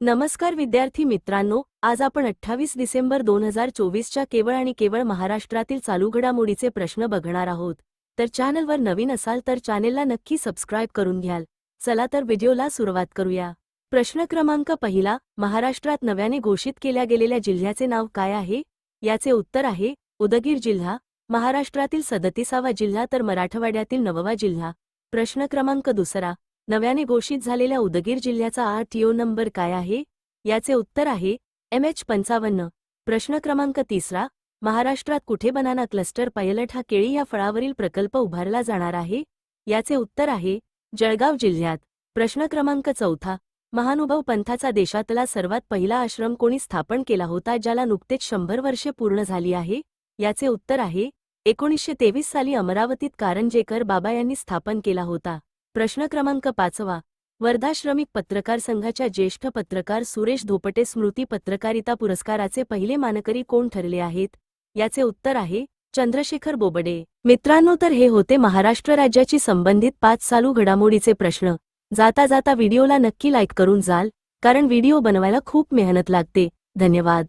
नमस्कार विद्यार्थी मित्रांनो आज आपण अठ्ठावीस डिसेंबर दोन हजार चोवीसच्या केवळ आणि केवळ महाराष्ट्रातील चालू घडामोडीचे प्रश्न बघणार आहोत. तर चॅनलवर नवीन असाल तर चॅनेलला नक्की सबस्क्राईब करून घ्याल. चला तर व्हिडिओला सुरुवात करूया. प्रश्न क्रमांक पहिला महाराष्ट्रात नव्याने घोषित केल्या गेलेल्या जिल्ह्याचे नाव काय आहे? याचे उत्तर आहे उदगीर जिल्हा महाराष्ट्रातील सदतीसावा जिल्हा तर मराठवाड्यातील नववा जिल्हा. प्रश्न क्रमांक दुसरा नव्याने घोषित झालेल्या उदगीर जिल्ह्याचा आरटीओ नंबर काय आहे? याचे उत्तर आहे एम एच पंचावन्न प्रश्न क्रमांक तिसरा महाराष्ट्रात कुठे बनाना क्लस्टर पायलट हा केळी या फळावरील प्रकल्प उभारला जाणार आहे? याचे उत्तर आहे जळगाव जिल्ह्यात प्रश्न क्रमांक चौथा महानुभाव पंथाचा देशातला सर्वात पहिला आश्रम कोणी स्थापन केला होता ज्याला नुकतेच शंभर वर्षे पूर्ण झाली आहे? याचे उत्तर आहे एकोणीसशे तेवीस साली अमरावतीत कारंजेकर बाबा यांनी स्थापन केला होता. प्रश्न क्रमांक पाचवा. वर्धा श्रमिक पत्रकार संघाच्या ज्येष्ठ पत्रकार सुरेश धोपटे स्मृती पत्रकारिता पुरस्काराचे पहिले मानकरी कोण ठरले आहेत? याचे उत्तर आहे चंद्रशेखर बोबडे. मित्रांनो तर हे होते महाराष्ट्र राज्याची संबंधित पाच चालू घडामोडीचे प्रश्न. जाता जाता व्हिडिओला नक्की लाईक करून जाल कारण व्हिडिओ बनवायला खूप मेहनत लागते. धन्यवाद.